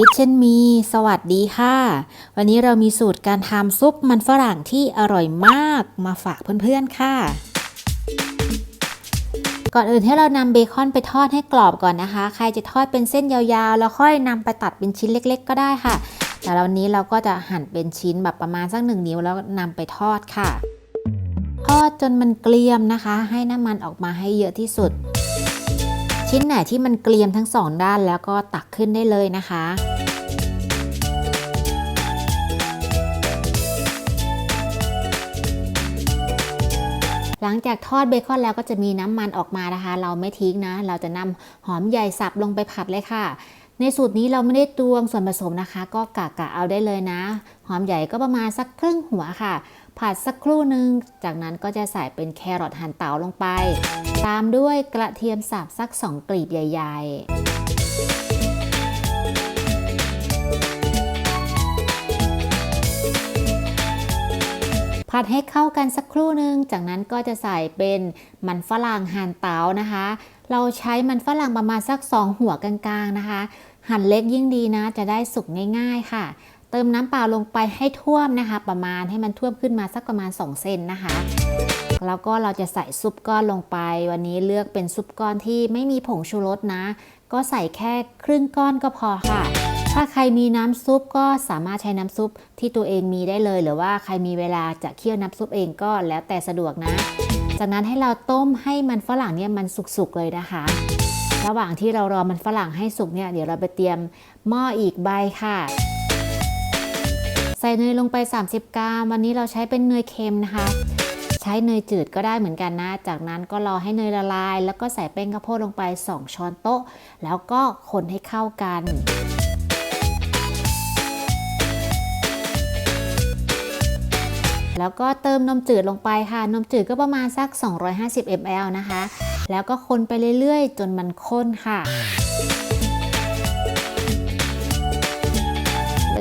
คิดเช่นมี สวัสดีค่ะ วันนี้เรามีสูตรการทำซุปมันฝรั่งที่อร่อยมากมาฝากเพื่อนๆค่ะ ก่อนอื่นให้เรานำเบคอนไปทอดให้กรอบก่อนนะคะ ใครจะทอดเป็นเส้นยาวๆ แล้วค่อยนำไปตัดเป็นชิ้นเล็กๆ ก็ได้ค่ะ แต่วันนี้เราก็จะหั่นเป็นชิ้นแบบประมาณสักหนึ่งนิ้วแล้วนำไปทอดค่ะ ทอดจนมันเกรียมนะคะ ให้น้ำมันออกมาให้เยอะที่สุด ชิ้นไหนที่มันเกลียมทั้งสองด้านแล้วก็ตักขึ้นได้เลยนะคะหลังจากทอดเบคอนแล้วก็จะมีน้ำมันออกมานะคะ เราไม่ทิ้งนะ เราจะนำหอมใหญ่สับลงไปผัดเลยค่ะ ในสูตรนี้เราไม่ได้ตวงส่วนผสมนะคะ ก็กะกะเอาได้เลยนะ หอมใหญ่ก็ประมาณสักครึ่งหัวค่ะ ผัดสักครู่หนึ่งจากนั้นก็จะใส่เป็นแครอทหั่นเต๋าลงไป ตามด้วยกระเทียมสับสัก 2 กลีบใหญ่ ๆผัดให้เข้ากันสักครู่หนึ่งจากนั้นก็จะใส่เป็นมันฝรั่งหั่นเต๋านะคะ เราใช้มันฝรั่งประมาณสัก 2 หัวกลางๆนะคะ หั่นเล็กยิ่งดีนะ จะได้สุกง่าย ๆ ค่ะ เติมน้ำเปล่าลงไปให้ท่วมนะคะ ประมาณให้มันท่วมขึ้นมาสักประมาณ 2 เซนนะคะ แล้วก็เราจะใส่ซุปก้อนลงไป วันนี้เลือกเป็นซุปก้อนที่ไม่มีผงชูรสนะ ก็ใส่แค่ครึ่งก้อนก็พอค่ะถ้าใครมีน้ำซุปก็สามารถใช้น้ำซุปที่ตัวเองมีได้เลย หรือว่าใครมีเวลาจะเคี่ยวน้ำซุปเองก็แล้วแต่สะดวกนะ จากนั้นให้เราต้มให้มันฝรั่งเนี่ยมันสุกๆเลยนะคะ ระหว่างที่เรารอมันฝรั่งให้สุกเนี่ยเดี๋ยวเราไปเตรียมหม้ออีกใบค่ะ ใส่เนยลงไป 30 กรัมวันนี้เราใช้เป็นเนยเค็มนะคะ ใช้เนยจืดก็ได้เหมือนกันนะ จากนั้นก็รอให้เนยละลาย แล้วก็ใส่แป้งข้าวโพดลงไป 2 ช้อนโต๊ะ แล้วก็คนให้เข้ากันแล้วก็เติมนมจืดลงไปค่ะ นมจืดก็ประมาณสัก 250 ml นะคะ แล้วก็คนไปเรื่อยๆ จนมันข้นค่ะ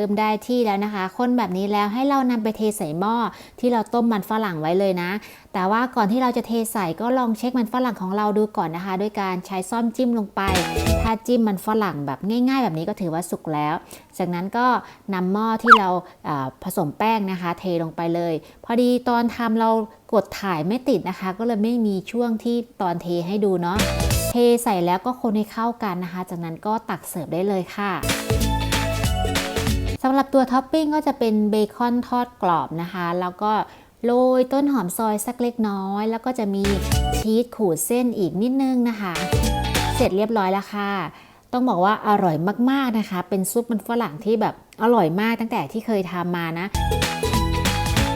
มได้ที่แล้วนะคะคนแบบนี้แล้วให้เรานำไปเทใส่หม้อที่เราต้มมันฝรั่งไว้เลยนะ แต่ว่าก่อนที่เราจะเทใส่ก็ลองเช็คมันฝรั่งของเราดูก่อนนะคะ ด้วยการใช้ซ่อมจิ้มลงไป ถ้าจิ้มมันฝรั่งแบบง่าย ๆ แบบนี้ก็ถือว่าสุกแล้ว จากนั้นก็นำหม้อที่เราผสมแป้งนะคะ เทลงไปเลย พอดีตอนทำเรากดถ่ายไม่ติดนะคะ ก็เลยไม่มีช่วงที่ตอนเทให้ดูเนาะเทใส่แล้วก็คนให้เข้ากันนะคะ จากนั้นก็ตักเสิร์ฟได้เลยค่ะ สำหรับตัวท็อปปิ้งก็จะเป็นเบคอนทอดกรอบนะคะ แล้วก็โรยต้นหอมซอยสักเล็กน้อย แล้วก็จะมีชีสขูดเส้นอีกนิดนึงนะคะ เสร็จเรียบร้อยแล้วค่ะต้องบอกว่าอร่อยมากๆนะคะ เป็นซุปมันฝรั่งที่แบบอร่อยมากตั้งแต่ที่เคยทำมานะ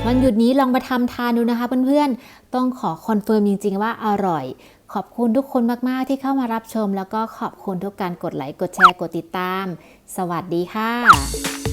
วันหยุดนี้ลองมาทำทานดูนะคะเพื่อนๆ ต้องขอคอนเฟิร์มจริงๆว่าอร่อย ขอบคุณทุกคนมากๆที่เข้ามารับชม แล้วก็ขอบคุณทุกการกดไลค์ กดแชร์ กดติดตาม สวัสดีค่ะ